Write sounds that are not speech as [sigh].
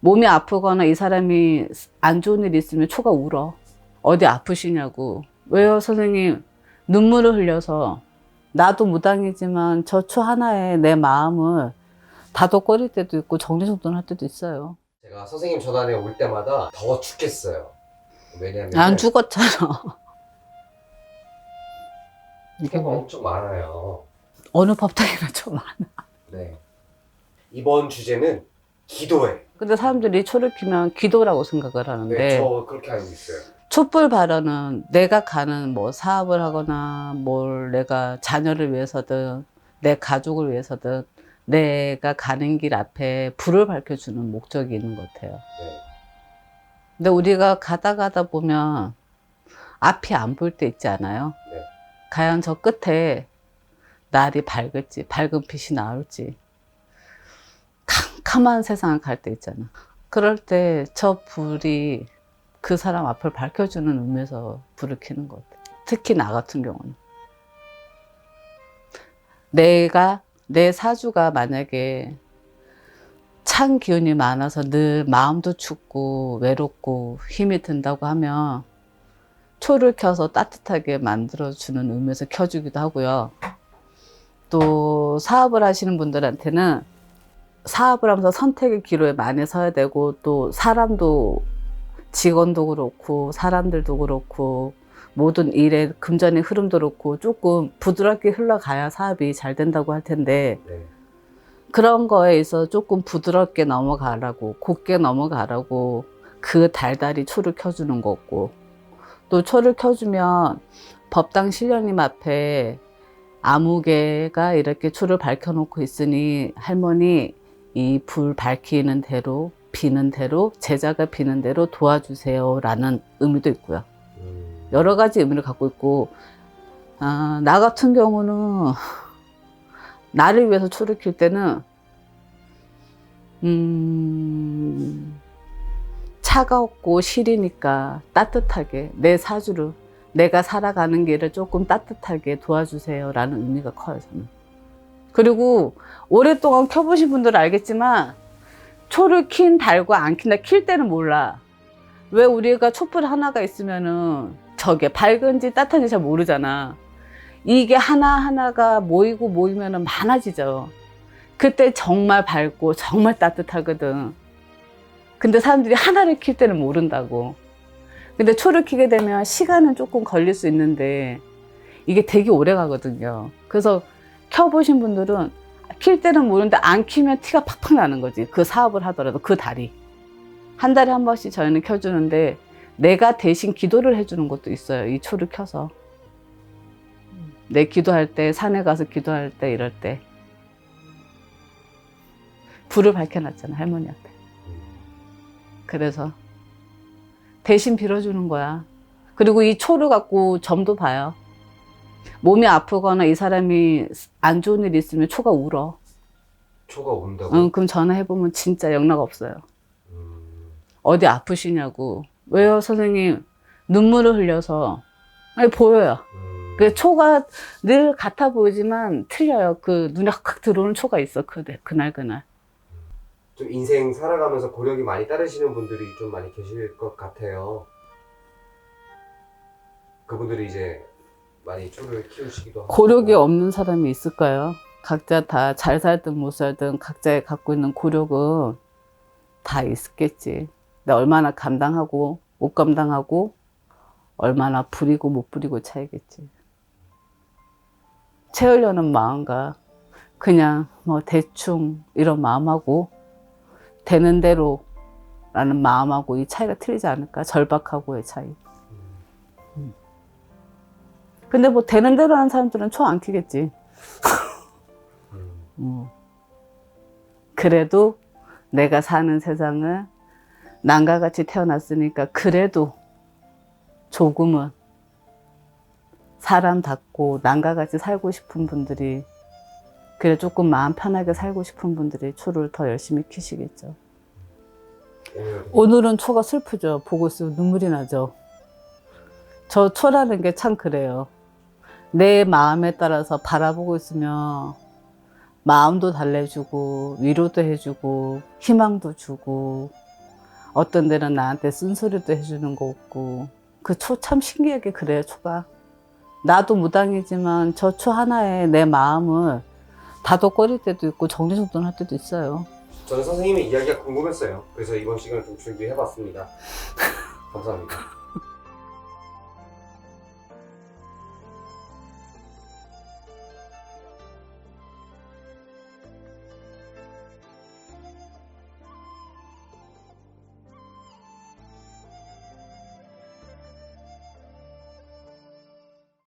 몸이 아프거나 이 사람이 안 좋은 일 있으면 초가 울어. 어디 아프시냐고. 왜요, 선생님? 눈물을 흘려서 나도 무당이지만 저 초 하나에 내 마음을 다독거릴 때도 있고 정리정돈할 때도 있어요. 제가 선생님 전화에 올 때마다 더워 죽겠어요. 왜냐면 안 죽었잖아. [laughs] 이게 뭐 엄청 많아요. 어느 법당이나 좀 많아. 네. 이번 주제는 기도해. 근데 사람들이 초를 키면 기도라고 생각을 하는데 네, 저 그렇게 알고 있어요. 촛불 발언은 내가 가는 뭐 사업을 하거나 뭘 내가 자녀를 위해서든 내 가족을 위해서든 내가 가는 길 앞에 불을 밝혀주는 목적이 있는 것 같아요. 네. 근데 우리가 가다 가다 보면 앞이 안 보일 때 있지 않아요? 네. 과연 저 끝에 날이 밝을지, 밝은 빛이 나올지, 캄캄한 세상을 갈 때 있잖아. 그럴 때 저 불이 그 사람 앞을 밝혀주는 의미에서 불을 켜는 것 같아. 특히 나 같은 경우는. 내가, 내 사주가 만약에 찬 기운이 많아서 늘 마음도 춥고 외롭고 힘이 든다고 하면 초를 켜서 따뜻하게 만들어주는 의미에서 켜주기도 하고요. 또 사업을 하시는 분들한테는 사업을 하면서 선택의 기로에 많이 서야 되고 또 사람도 직원도 그렇고 사람들도 그렇고 모든 일의 금전의 흐름도 그렇고 조금 부드럽게 흘러가야 사업이 잘 된다고 할 텐데 네. 그런 거에 있어 조금 부드럽게 넘어가라고 곱게 넘어가라고 그 달달이 초를 켜주는 거고 또 초를 켜주면 법당 신령님 앞에 아무개가 이렇게 초를 밝혀놓고 있으니 할머니 이 불 밝히는 대로 비는 대로 제자가 비는 대로 도와주세요라는 의미도 있고요. 음, 여러 가지 의미를 갖고 있고 아, 나 같은 경우는 [laughs] 나를 위해서 초를 킬 때는 음, 차가웠고 시리니까 따뜻하게 내 사주를 내가 살아가는 길을 조금 따뜻하게 도와주세요라는 의미가 커요 저는. 그리고 오랫동안 켜보신 분들은 알겠지만 초를 킨 달고 안 킨다 킬 때는 몰라. 왜 우리가 촛불 하나가 있으면은 저게 밝은지 따뜻한지 잘 모르잖아. 이게 하나하나가 모이고 모이면은 많아지죠. 그때 정말 밝고 정말 따뜻하거든. 근데 사람들이 하나를 킬 때는 모른다고. 근데 초를 켜게 되면 시간은 조금 걸릴 수 있는데 이게 되게 오래 가거든요. 그래서 켜보신 분들은 킬 때는 모르는데 안 키면 티가 팍팍 나는 거지. 그 사업을 하더라도 그 달이. 한 달에 한 번씩 저희는 켜주는데 내가 대신 기도를 해주는 것도 있어요. 이 초를 켜서. 내 기도할 때, 산에 가서 기도할 때, 이럴 때. 불을 밝혀놨잖아, 할머니한테. 음. 그래서 대신 빌어주는 거야. 그리고 이 초를 갖고 점도 봐요. 몸이 아프거나 이 사람이 안 좋은 일 있으면 초가 울어. 초가 온다고. 응, 그럼 전화해보면 진짜 영락 없어요. 음, 어디 아프시냐고. 왜요, 선생님? 눈물을 흘려서. 아니, 보여요. 음, 그 초가 늘 같아 보이지만 틀려요. 그 눈에 확 들어오는 초가 있어. 그, 그날, 그날. 좀 인생 살아가면서 고력이 많이 따르시는 분들이 좀 많이 계실 것 같아요. 그분들이 이제 많이 초를 키우시기도 하고. 고력이 없는 사람이 있을까요? 각자 다 잘 살든 못 살든 각자의 갖고 있는 고력은 다 있겠지. 근데 얼마나 감당하고 못 감당하고 얼마나 부리고 못 부리고 차이겠지. 채우려는 마음과 그냥 뭐 대충 이런 마음하고 되는 대로 라는 마음하고 이 차이가 틀리지 않을까? 절박하고의 차이. 음, 근데 뭐 되는 대로 하는 사람들은 초 안 키겠지. 음, 음. 그래도 내가 사는 세상을 남과 같이 태어났으니까 그래도 조금은 사람답고 남과 같이 살고 싶은 분들이 그래 조금 마음 편하게 살고 싶은 분들이 초를 더 열심히 키시겠죠. 오늘 오늘은 초가 슬프죠. 보고 있으면 눈물이 나죠. 저 초라는 게 참 그래요. 내 마음에 따라서 바라보고 있으면 마음도 달래주고 위로도 해주고 희망도 주고 어떤 데는 나한테 쓴소리도 해주는 거 없고 그 초 참 신기하게 그래요 초가 나도 무당이지만 저 초 하나에 내 마음을 다독거릴 때도 있고 정리정돈할 때도 있어요 저는 선생님의 이야기가 궁금했어요. 그래서 이번 시간을 좀 준비해봤습니다. [laughs] 감사합니다.